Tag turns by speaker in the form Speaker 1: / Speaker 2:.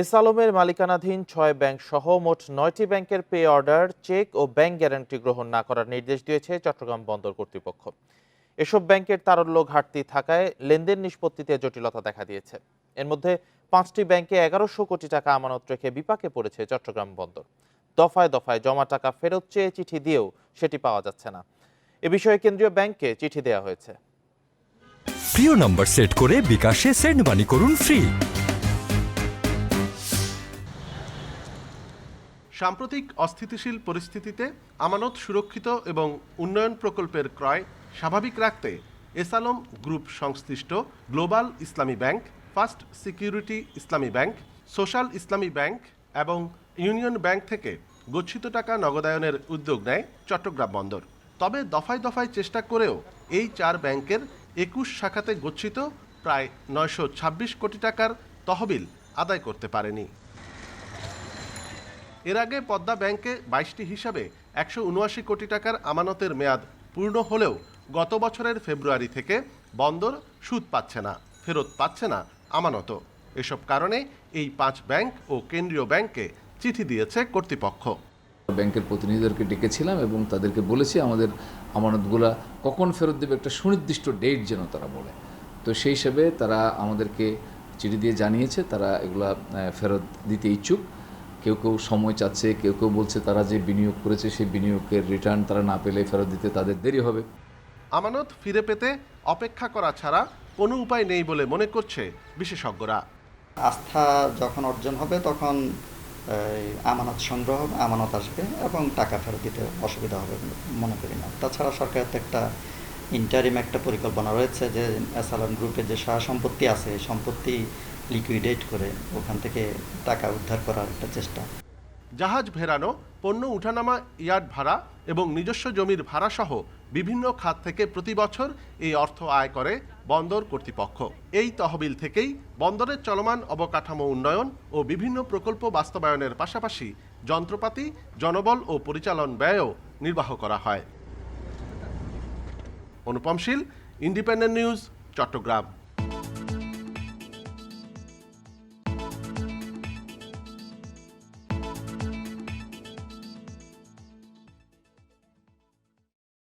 Speaker 1: S আলমের মালিকানাধীন ছয় ব্যাংক সহ মোট নয়টি ব্যাংকের পে অর্ডার, চেক ও ব্যাংক গ্যারান্টি গ্রহণ না করার নির্দেশ দিয়েছে চট্টগ্রাম বন্দর কর্তৃপক্ষ। এসব ব্যাংকের তারল্য ঘাটতি থাকায় লেনদেন নিষ্পত্তিতে জটিলতা দেখা দিয়েছে। এর মধ্যে পাঁচটি ব্যাংকে এগারোশো কোটি টাকা আমানত রেখে বিপাকে পড়েছে চট্টগ্রাম বন্দর। দফায় দফায় জমা টাকা ফেরত চেয়ে চিঠি দিয়েও সেটি পাওয়া যাচ্ছে না। এ বিষয়ে কেন্দ্রীয় ব্যাংককে চিঠি দেওয়া হয়েছে।
Speaker 2: প্রিয় নম্বর সেট করে বিকাশে সেন্ড মানি করুন ফ্রি।
Speaker 3: সাম্প্রতিক অস্থিতিশীল পরিস্থিতিতে আমানত সুরক্ষিত এবং উন্নয়ন প্রকল্পের ক্রয় স্বাভাবিক রাখতে এসালম গ্রুপ সংশ্লিষ্ট Global Islami Bank, First Security Islami Bank, Social Islami Bank এবং ইউনিয়ন ব্যাংক থেকে গচ্ছিত টাকা নগদায়নের উদ্যোগ নেয় চট্টগ্রাম বন্দর। তবে দফায় দফায় চেষ্টা করেও এই চার ব্যাংকের একুশ শাখাতে গচ্ছিত প্রায় নয়শো ছাব্বিশ কোটি টাকার তহবিল আদায় করতে পারেনি। এর আগে পদ্মা ব্যাংকে বাইশটি হিসাবে একশো উনআশি কোটি টাকার আমানতের মেয়াদ পূর্ণ হলেও গত বছরের ফেব্রুয়ারি থেকে বন্দর সুদ পাচ্ছে না, ফেরত পাচ্ছে না আমানত। এসব কারণে এই পাঁচ ব্যাংক ও কেন্দ্রীয় ব্যাংকে চিঠি দিয়েছে কর্তৃপক্ষ।
Speaker 4: ব্যাংকের প্রতিনিধিদেরকে ডেকেছিলাম এবং তাদেরকে বলেছি, আমাদের আমানতগুলা কখন ফেরত দেবে? একটা সুনির্দিষ্ট ডেট যেন তারা বলে। তো সেই হিসেবে তারা আমাদেরকে চিঠি দিয়ে জানিয়েছে, তারা এগুলা ফেরত দিতে ইচ্ছুক। কেউ কেউ সময় চাচ্ছে কেউ কেউ বলছে তারা যে বিনিয়োগ করেছে সেই বিনিয়োগের রিটার্ন তারা না পেলে ফেরত দিতে তাদের দেরি হবে।
Speaker 3: আমানত ফিরে পেতে অপেক্ষা করা ছাড়া কোনো উপায় নেই বলে মনে করছে বিশেষজ্ঞরা।
Speaker 5: আস্থা যখন অর্জন হবে তখন এই, আমানত সংগ্রহ হবে, আমানত আসবে এবং টাকা ফেরত দিতে অসুবিধা হবে বলে মনে করি না। তাছাড়া সরকারের তো একটা ইন্টারিম একটা পরিকল্পনা রয়েছে যে এসালাম গ্রুপের যে সহায় সম্পত্তি আছে এই সম্পত্তি লিকুইডেট করে ওখান থেকে টাকা উদ্ধার করার একটা চেষ্টা।
Speaker 3: জাহাজ ভেড়ানো পণ্য উঠানামা, ইয়ার্ড ভাড়া এবং নিজস্ব জমির ভাড়া সহ বিভিন্ন খাত থেকে প্রতি বছর এই অর্থ আয় করে বন্দর কর্তৃপক্ষ। এই তহবিল থেকেই বন্দরের চলমান অবকাঠামো উন্নয়ন ও বিভিন্ন প্রকল্প বাস্তবায়নের পাশাপাশি যন্ত্রপাতি, জনবল ও পরিচালন ব্যয়ও নির্বাহ করা হয়। Anupam Shil Independent News Chattogram.